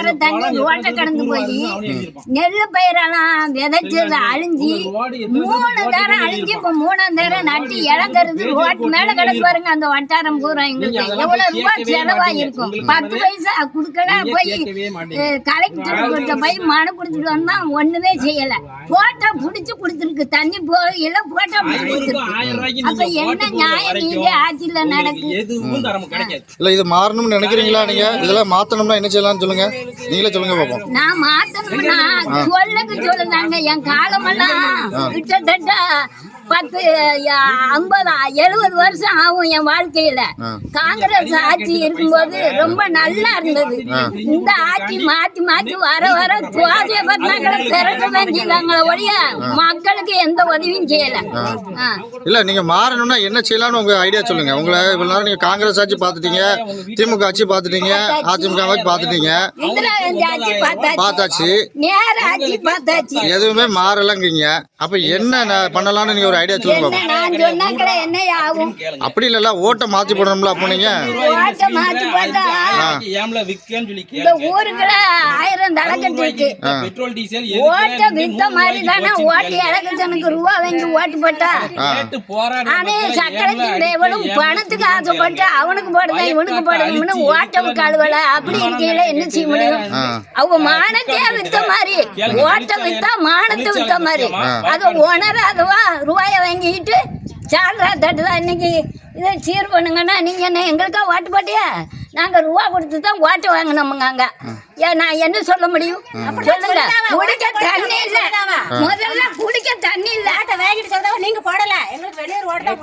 வர தண்ணி ரோட்டை கடந்து போய் நெல்லு பயிரெல்லாம் விதைச்சது அழிஞ்சி மூணு நேரம் அழிஞ்சு இப்ப மூணாம் நேரம் நட்டு இழந்துருது ரோட்டு மேல கிடக்கு பாருங்க அந்த வட்டாரம் பூரா எங்களுக்கு எவ்வளவு ரூபாய் செலவாயிருக்கும் பத்து பைசா குடுக்கல போய் கலெக்டர் போய் மனு கொடுத்துட்டு வந்தா ஒண்ணுமே செய்யல. போட்டா புடிச்சு கொடுத்துருக்கு தண்ணி போயில போட்டா புடிச்சு கொடுத்துருக்கு. அப்ப என்ன நியாயம் நீங்க ஆட்சியில நடக்கு? எதுவும் தரம் கிடைக்காது. இல்ல இது மாறணும்னு நினைக்கிறீங்களா நீங்க? இதெல்லாம் மாத்தணும்னா என்ன செய்யலாம்னு சொல்லுங்க. நீங்களே சொல்லுங்க பாப்போம். நான் மாத்தணும்னா சொல்லுங்க சொல்லுங்க என் காலமெல்லாம் கிட்டத்தட்ட பத்து ஐம்பது எழுபது வருஷம் ஆகும் என் வாழ்க்கையில. காங்கிரஸ் ஆட்சி இருக்கும்போது ரொம்ப நல்லா இருந்தது. இந்த ஆட்சி மாத்தி மாத்தி வர வர சுவாசிய பத்தினாக்களை திறக்க வேண்டியதாங்களே ஒழிய மக்களுக்கு எந்த உதவியும் செய்யல. இல்ல நீங்க மாறணும்னா என்ன செய்யலாம்னு உங்க ஐடியா சொல்லுங்க. உங்களை இவ்வளவு நேரம் நீங்க காங்கிரஸ் ஆட்சி பாத்துட்டீங்க திமுக ஆட்சி பாத்துட்டீங்க அதிமுக ஆட்சி பாத்துட்டீங்க பார்த்தாச்சு எதுவுமே மாறலங்கீங்க. அப்ப என்ன பண்ணலாம்னு நீங்க ஒரு ஐடியா சொல்லுங்க அப்படி இல்லல்ல ஓட்டை மாத்தி போடணும்ல அப்போ நீங்க? ஏம்ல விக்கன்னு சொல்லி இந்த ஊருக்குள்ள ஆயிரம் தலைக்கட்டு இருக்கு பெட்ரோல் டீசல் ஓட்ட வித்த மாதிரி தானே ஓட்டு இலக்கச்சனுக்கு ரூபா வாங்கி ஓட்டு போட்டா? சக்கரத்தின் தேவனும் பணத்துக்கு ஆசைப்பட்டு அவனுக்கு போடுங்க இவனுக்கு போடுங்கன்னு ஓட்டம் கழுவல அப்படி இருக்கையில என்ன செய்ய முடியும்? அவங்க மானத்தையே வித்த மாதிரி ஓட்ட வித்தா மானத்தை வித்த மாதிரி. அதை உணராதவா ரூபாய வாங்கிட்டு சால்ரா தட்டுதான் இன்னைக்கு? இதை சீர் பண்ணுங்கன்னா நீங்க என்ன எங்களுக்கா ஓட்டு போட்டியா? நாங்க ரூபா கொடுத்து தான் ஓட்டு வாங்கினோமுங்க அங்க. ஏன் நான் என்ன சொல்ல முடியும்? சொல்லுங்க. குடிக்க தண்ணி இல்ல. முதல்ல குடிக்க தண்ணி இல்ல. வாங்கிட்டு சொல்றவங்க நீங்க போடல. எங்களுக்கு வெளியூர் ஓட்ட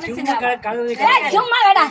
சும்மா கடா